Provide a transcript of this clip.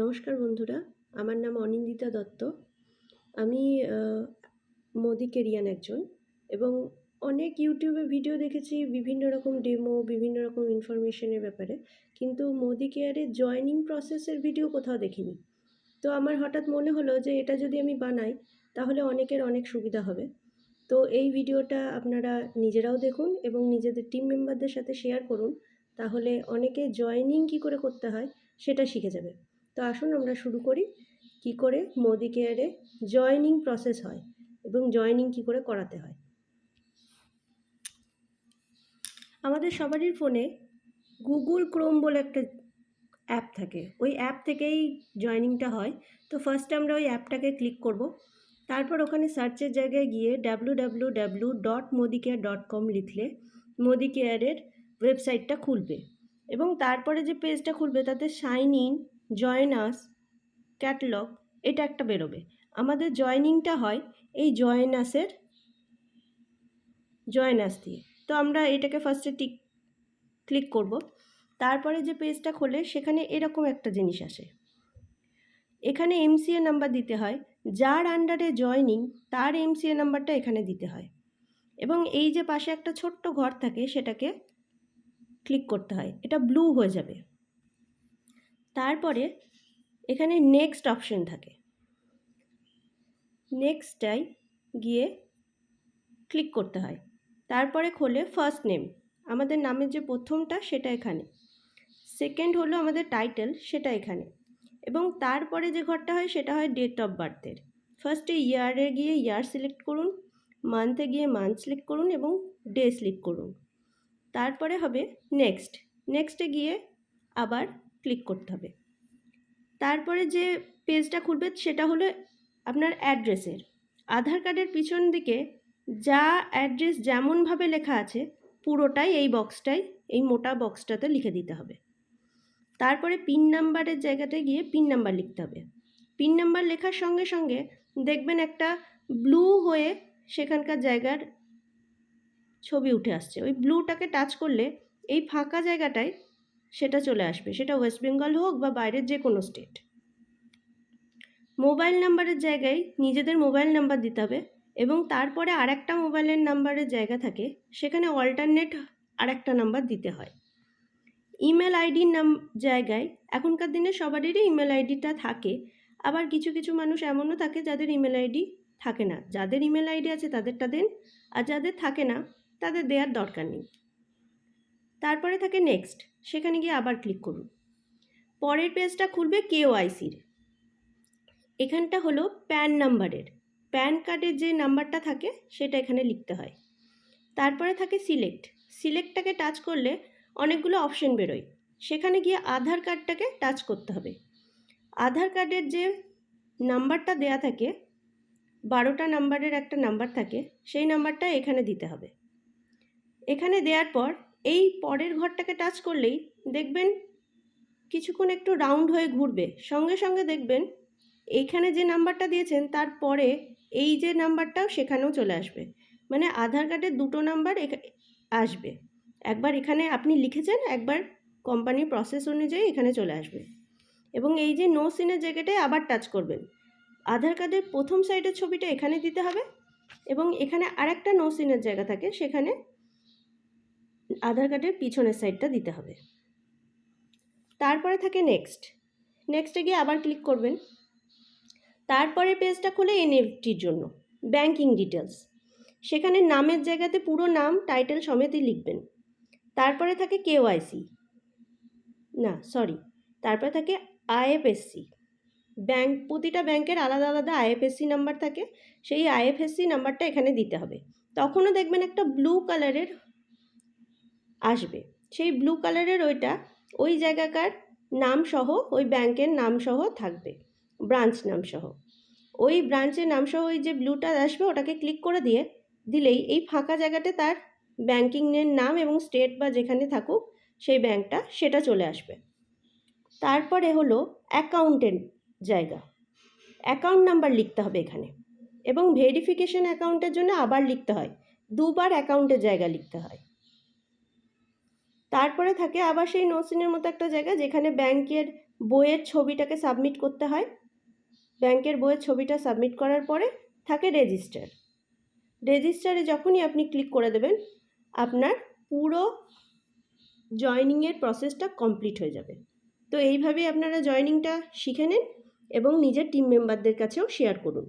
নমস্কার বন্ধুরা, আমার নাম অনিন্দিতা দত্ত। আমি মোদি কেরিয়ান একজন এবং অনেক ইউটিউবে ভিডিও দেখেছি বিভিন্ন রকম ডেমো, বিভিন্ন রকম ইনফরমেশনের ব্যাপারে, কিন্তু মোদি কেয়ারের জয়নিং প্রসেসের ভিডিও কোথাও দেখিনি। তো আমার হঠাৎ মনে হলো যে এটা যদি আমি বানাই, তাহলে অনেকের অনেক সুবিধা হবে। তো এই ভিডিওটা আপনারা নিজেরাও দেখুন এবং নিজেদের টিম মেম্বারদের সাথে শেয়ার করুন, তাহলে অনেকে জয়নিং কী করে করতে হয়, সেটা শিখে যাবে। তো আসুন আমরা শুরু করি। কি করে? মোদি কেয়ারে জয়নিং প্রসেস হয় এবং জয়নিং কি করে করাতে হয়? আমাদের সবারই ফোনে গুগল ক্রোম বলে একটা অ্যাপ থাকে। ওই অ্যাপ থেকেই জয়নিংটা হয়। তো ফার্স্ট আমরা ওই অ্যাপটাকে ক্লিক করব। তারপর ওখানে সার্চের জায়গায় গিয়ে W W W dot Modi care dot com লিখলে মোদি কেয়ারের ওয়েবসাইটটা খুলবে। এবং তারপরে যে পেজটা খুলবে, তাতে sign in join us catalogue, এটা একটা বেরোবে। আমাদের জয়নিংটা হয় এই জয়েন আসের জয়েন দিয়ে। তো আমরা এটাকে ফার্স্টে টিক ক্লিক করব। তারপরে যে পেজটা খোলে, সেখানে এরকম একটা জিনিস আসে। এখানে এমসিএ নাম্বার দিতে হয়। যার আন্ডারে জয়নিং, তার এমসিএ নাম্বারটা এখানে দিতে হয়। এবং এই যে পাশে একটা ছোট্ট ঘর থাকে, সেটাকে ক্লিক করতে হয়। এটা ব্লু হয়ে যাবে। তারপরে এখানে নেক্সট অপশন থাকে। নেক্সটটাই গিয়ে ক্লিক করতে হয়। তারপরে খোলে ফার্স্ট নেম আমাদের নামের যে প্রথমটা সেটা এখানে। সেকেন্ড হলো আমাদের টাইটেল সেটা এখানে। এবং তারপরে যে ঘরটা হয় সেটা হয় ডেট অফ বার্থের ফার্স্টে ইয়ারে গিয়ে ইয়ার সিলেক্ট করুন মান্থে গিয়ে মান্থ সিলেক্ট করুন এবং ডে সিলেক্ট করুন। তারপরে হবে নেক্সট নেক্সটে গিয়ে আবার ক্লিক করতে হবে। তারপরে যে পেজটা খুলবে সেটা হলো আপনার অ্যাড্রেসের আধার কার্ডের পিছন দিকে যা অ্যাড্রেস যেমনভাবে লেখা আছে পুরোটাই এই বক্সটাই এই মোটা বক্সটাতে লিখে দিতে হবে। তারপরে পিন নাম্বারের জায়গাতে গিয়ে পিন নাম্বার লিখতে হবে। পিন নাম্বার লেখার সঙ্গে সঙ্গে দেখবেন একটা ব্লু হয়ে সেখানকার জায়গার ছবি উঠে আসছে। ওই ব্লুটাকে টাচ করলে এই ফাঁকা জায়গাটায় সেটা চলে আসবে। সেটা ওয়েস্ট বেঙ্গল হোক বা বাইরের যে কোনো স্টেট। মোবাইল নাম্বারের জায়গায় নিজেদের মোবাইল নাম্বার দিতে হবে এবং তারপরে আরেকটা মোবাইলের নাম্বারের জায়গা থাকে, সেখানে অল্টারনেট আরেকটা নাম্বার দিতে হয়। ইমেল আইডির নাম, জায়গায় এখনকার দিনে সবারই ইমেল আইডিটা থাকে, আবার কিছু কিছু মানুষ এমনও থাকে যাদের ইমেল আইডি থাকে না। যাদের ইমেল আইডি আছে তাদেরটা দেন, আর যাদের থাকে না তাদের দেওয়ার দরকার নেই। তারপরে থাকে নেক্সট সেখানে গিয়ে আবার ক্লিক করুন। পরের পেজটা খুলবে কেওআইসির এখানটা হলো প্যান নাম্বারের প্যান কার্ডের যে নাম্বারটা থাকে, সেটা এখানে লিখতে হয়। তারপরে থাকে সিলেক্ট সিলেক্টটাকে টাচ করলে অনেকগুলো অপশন বেরোয়। সেখানে গিয়ে আধার কার্ডটাকে টাচ করতে হবে। আধার কার্ডের যে নাম্বারটা দেয়া থাকে, বারোটা নাম্বারের একটা নাম্বার থাকে, সেই নাম্বারটা এখানে দিতে হবে। এখানে দেওয়ার পর এই পরের ঘরটাকে টাচ করলেই দেখবেন কিছুক্ষণ একটু রাউন্ড হয়ে ঘুরবে। সঙ্গে সঙ্গে দেখবেন এইখানে যে নাম্বারটা দিয়েছেন তারপরে এই যে নাম্বারটাও সেখানেও চলে আসবে। মানে আধার কার্ডের দুটো নাম্বার আসবে। একবার এখানে আপনি লিখেছেন, একবার কোম্পানির প্রসেস অনুযায়ী এখানে চলে আসবে। এবং এই যে নো সিনের জায়গাটায় আবার টাচ করবেন। আধার কার্ডের প্রথম সাইডের ছবিটা এখানে দিতে হবে এবং এখানে আরেকটা নো সিনের জায়গা থাকে, সেখানে আধার কার্ডের পিছনের সাইডটা দিতে হবে। তারপরে থাকে নেক্সট নেক্সটে গিয়ে আবার ক্লিক করবেন। তারপরে পেজটা খুলে এনএফটির জন্য ব্যাংকিং ডিটেলস সেখানে নামের জায়গাতে পুরো নাম টাইটেল সমেতই লিখবেন। তারপরে থাকে কেওআইসি না সরি তারপরে থাকে আইএফএসসি ব্যাংক, প্রতিটা ব্যাংকের আলাদা আলাদা আইএফএসসি নাম্বার থাকে। সেই আইএফএসসি নাম্বারটা এখানে দিতে হবে। তখনও দেখবেন একটা ব্লু কালারের আসবে। সেই ব্লু কালারের ওইটা ওই জায়গাকার নামসহ, ওই ব্যাংকের নামসহ থাকবে ব্রাঞ্চ নামসহ। ওই ব্রাঞ্চের নামসহ ওই যে ব্লুটা আসবে, ওটাকে ক্লিক করে দিয়ে দিলেই এই ফাঁকা জায়গাতে তার ব্যাংকিংয়ের নাম এবং স্টেট বা যেখানে থাকুক সেই ব্যাংকটা সেটা চলে আসবে। তারপরে হলো অ্যাকাউন্টের জায়গা। অ্যাকাউন্ট নাম্বার লিখতে হবে এখানে এবং ভেরিফিকেশন অ্যাকাউন্টের জন্য আবার লিখতে হয়। দুবার অ্যাকাউন্টের জায়গা লিখতে হয়। তারপরে থাকে আবার সেই নোসিনের মতো একটা জায়গা যেখানে ব্যাংকের বইয়ের ছবিটাকে সাবমিট করতে হয়। ব্যাংকের বইয়ের ছবিটা সাবমিট করার পরে থাকে রেজিস্টার। রেজিস্টারে যখনই আপনি ক্লিক করে দেবেন, আপনার পুরো জয়নিংয়ের প্রসেসটা কমপ্লিট হয়ে যাবে। তো এইভাবেই আপনারা জয়নিংটা শিখে নিন এবং নিজের টিম মেম্বারদের কাছেও শেয়ার করুন।